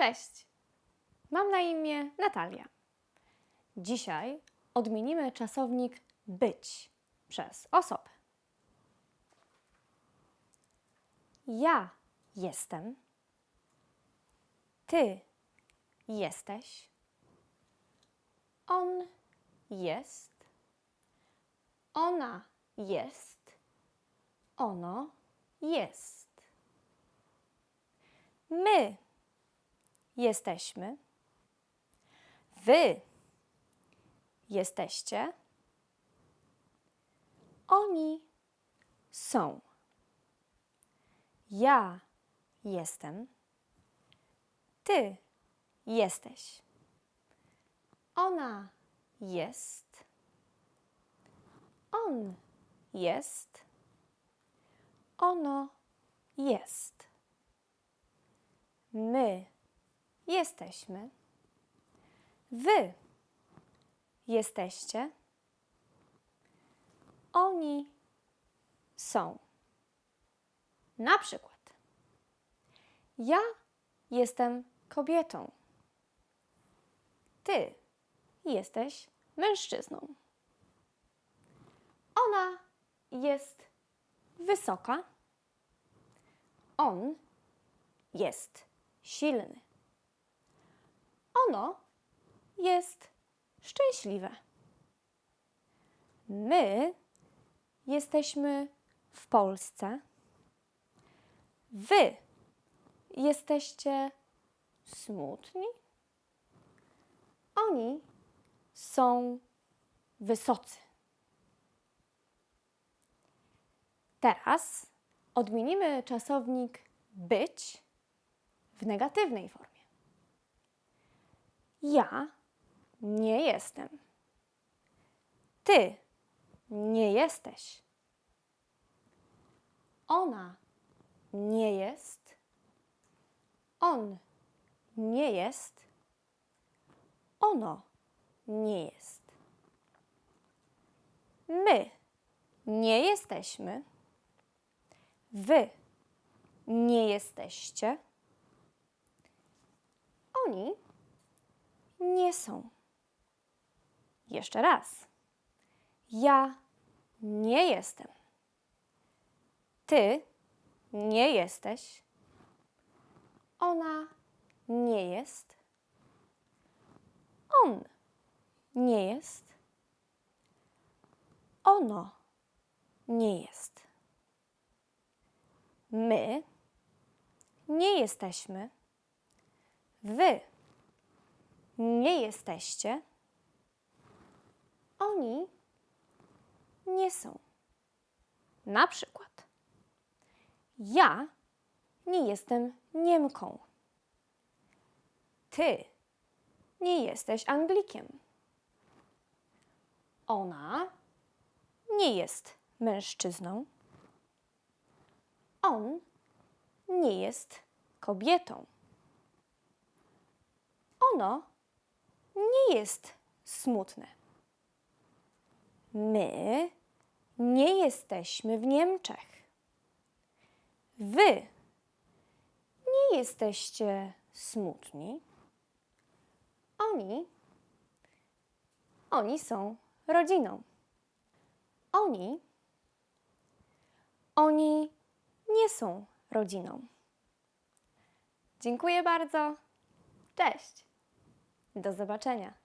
Cześć! Mam na imię Natalia. Dzisiaj odmienimy czasownik być przez osobę. Ja jestem. Ty jesteś. On jest. Ona jest. Ono jest. My jesteśmy. Wy jesteście. Oni są. Ja jestem. Ty jesteś. Ona jest. On jest. Ono jest. My jesteśmy. Wy jesteście. Oni są. Na przykład, ja jestem kobietą. Ty jesteś mężczyzną. Ona jest wysoka. On jest silny. Ono jest szczęśliwe. My jesteśmy w Polsce. Wy jesteście smutni. Oni są wysocy. Teraz odmienimy czasownik być w negatywnej formie. Ja nie jestem. Ty nie jesteś. Ona nie jest. On nie jest. Ono nie jest. My nie jesteśmy. Wy nie jesteście. Oni nie są. Jeszcze raz. Ja nie jestem. Ty nie jesteś. Ona nie jest. On nie jest. Ono nie jest. My nie jesteśmy. Wy nie jesteście. Oni nie są. Na przykład, ja nie jestem Niemką. Ty nie jesteś Anglikiem. Ona nie jest mężczyzną. On nie jest kobietą. Ono nie jest smutne. My nie jesteśmy w Niemczech. Wy nie jesteście smutni. Oni, oni są rodziną. Oni, oni nie są rodziną. Dziękuję bardzo. Cześć. Do zobaczenia.